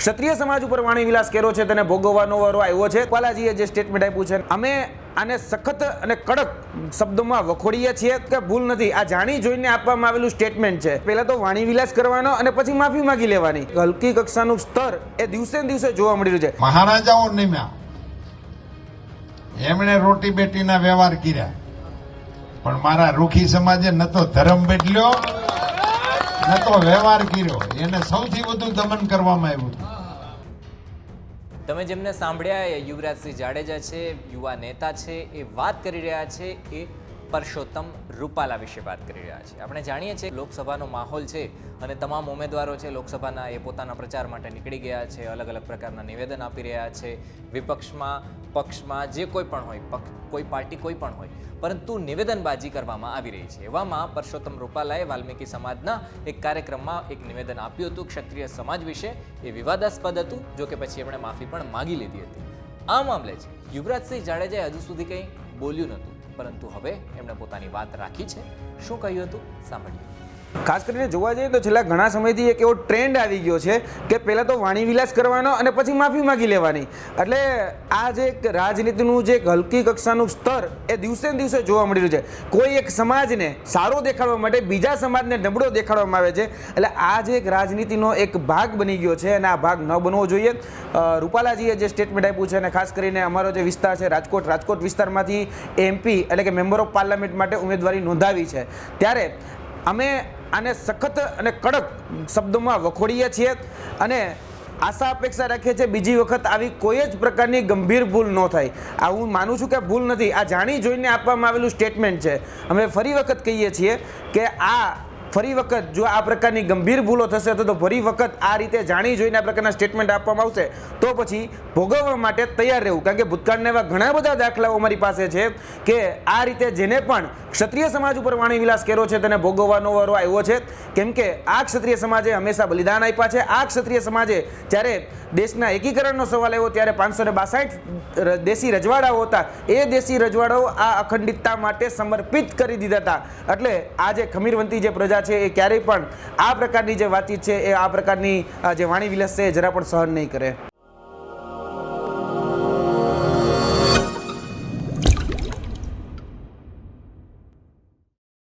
ક્ષત્રિય સમાજ ઉપર વાણી વિલાસ કર્યો છે, તેને ભોગવવાનો વારો આવ્યો છે. પાલાજીએ જે સ્ટેટમેન્ટ આપ્યું છે, અમે આને સખત અને કડક શબ્દોમાં વખોડીએ છીએ કે ભૂલ નથી. આ જાણી જોઈને આપવામાં આવેલું સ્ટેટમેન્ટ છે. પહેલા તો વાણી વિલાસ કરવાનો અને પછી માફી માંગી લેવાની. હલકી કક્ષાનું સ્તર એ દિવસે દિવસે જોવા મળી રહ્યું છે. મહારાજાઓ નિમ્યા. એમણે રોટી બેટીના વ્યવહાર કર્યા. પણ મારા રૂખી સમાજે ન તો ધર્મ બદલ્યો ન તો વ્યવહાર કર્યો. એને સૌથી વધુ દમન કરવામાં આવ્યું તમે જેમને સાંભળ્યા એ યુવરાજસિંહ જાડેજા છે, યુવા નેતા છે, એ વાત કરી રહ્યા છે, એ પરસોત્તમ રૂપાલા વિશે વાત કરી રહ્યા છે આપણે જાણીએ છીએ લોકસભાનો માહોલ છે અને તમામ ઉમેદવારો છે લોકસભાના એ પોતાના પ્રચાર માટે નીકળી ગયા છે, અલગ અલગ પ્રકારના નિવેદન આપી રહ્યા છે, વિપક્ષમાં, પક્ષમાં જે કોઈ પણ હોય કોઈ પાર્ટી કોઈ પણ હોય, પરંતુ નિવેદનબાજી કરવામાં આવી રહી છે. એવામાં પરસોત્તમ રૂપાલાએ વાલ્મીકી સમાજના એક કાર્યક્રમમાં એક નિવેદન આપ્યું હતું ક્ષત્રિય સમાજ વિશે. એ વિવાદાસ્પદ હતું, જો કે પછી એમણે માફી પણ માગી લીધી હતી. આ મામલે છે યુવરાજસિંહ જાડેજાએ હજુ સુધી કંઈ બોલ્યું નહોતું. પરંતુ હવે એમણે પોતાની વાત રાખી છે. શું કહ્યું હતું? સાંભળીએ. ખાસ કરીને જોવા જઈએ તો છેલ્લા ઘણા સમયથી એક એવો ટ્રેન્ડ આવી ગયો છે કે પહેલાં તો વાણી વિલાસ કરવાનો અને પછી માફી માંગી લેવાની. એટલે આ જે એક રાજનીતિનું જે એક હલકી કક્ષાનું સ્તર એ દિવસે ને દિવસે જોવા મળી રહ્યું છે. કોઈ એક સમાજને સારો દેખાડવા માટે બીજા સમાજને નબળો દેખાડવામાં આવે છે. એટલે આ જે એક રાજનીતિનો એક ભાગ બની ગયો છે અને આ ભાગ ન બનવો જોઈએ. રૂપાલાજીએ જે સ્ટેટમેન્ટ આપ્યું છે અને ખાસ કરીને અમારો જે વિસ્તાર છે રાજકોટ રાજકોટ વિસ્તારમાંથી એમપી એટલે કે મેમ્બર ઓફ પાર્લામેન્ટ માટે ઉમેદવારી નોંધાવી છે. ત્યારે અમે આને સખત અને કડક શબ્દોમાં વખોડીએ છીએ અને આશા અપેક્ષા રાખીએ છીએ બીજી વખત આવી કોઈ જ પ્રકારની ગંભીર ભૂલ ન થાય. આ હું માનું છું કે ભૂલ નથી. આ જાણી જોઈને આપવામાં આવેલું સ્ટેટમેન્ટ છે. અમે ફરી વખત કહીએ છીએ કે આ ફરી વખત જો આ પ્રકારની ગંભીર ભૂલો થશે તો ફરી વખત આ રીતે જાણી જોઈને આ પ્રકારના સ્ટેટમેન્ટ આપવામાં આવશે. તો પછી ભોગવવા માટે તૈયાર રહેવું. કારણ કે ભૂતકાળના એવા ઘણા બધા દાખલાઓ અમારી પાસે છે કે આ રીતે જેને પણ ક્ષત્રિય સમાજ ઉપર વાણી વિલાસ કર્યો છે તેને ભોગવવાનો વારો આવ્યો છે. કેમ કે આ ક્ષત્રિય સમાજે હંમેશા બલિદાન આપ્યા છે. આ ક્ષત્રિય સમાજે જ્યારે દેશના એકીકરણનો સવાલ આવ્યો ત્યારે પાંચસો ને બાસઠ દેશી રજવાડાઓ હતા. એ દેશી રજવાડાઓ આ અખંડિતતા માટે સમર્પિત કરી દીધા હતા. એટલે આજે ખમીરવંતી જે પ્રજા છે એ ક્યારેય પણ આ પ્રકારની જે વાતચીત છે એ આ પ્રકારની જે વાણી વિલાસ છે એ જરા પણ સહન નહીં કરે.